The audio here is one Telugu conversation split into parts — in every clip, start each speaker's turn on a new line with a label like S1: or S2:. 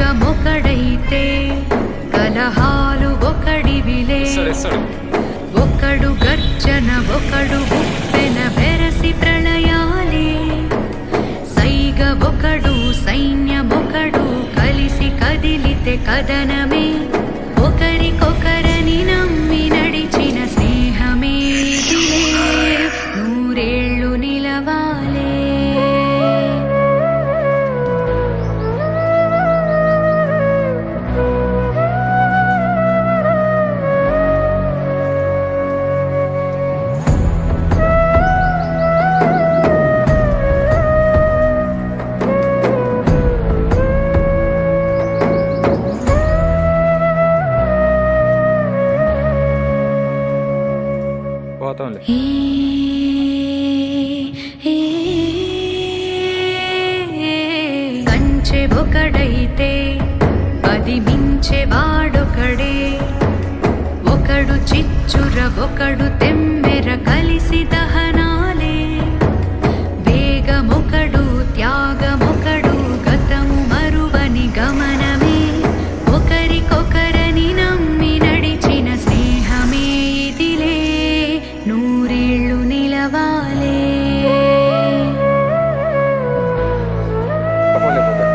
S1: ఖడ్గమొకడైతే కలహాలు ఒకడివిలే ఒకడు గర్జన ఒకడు ఉప్పెన వెరసి ప్రళయాలే. సైగ ఒకడు సైన్యమొకడు కలిసి కదిలితే కదనమే
S2: పోతాంలే
S1: ఏ. కంచె ఒకడైతే అది మించే వాడొకడే. ఒకడు చిచ్చుర ఒకడు తెమ్మెర కలిసి దహన
S2: పోలే పోతే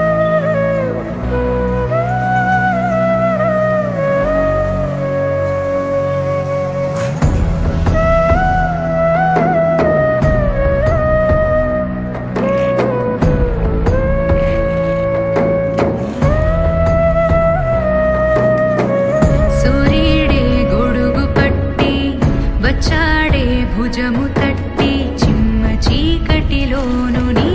S1: భుజము తట్టి చిమ్మ చీకటిలోను
S2: నీ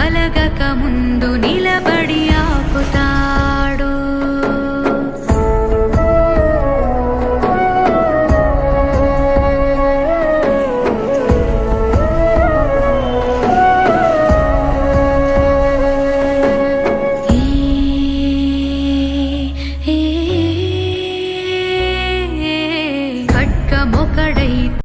S1: కలగక ముందు నిలబ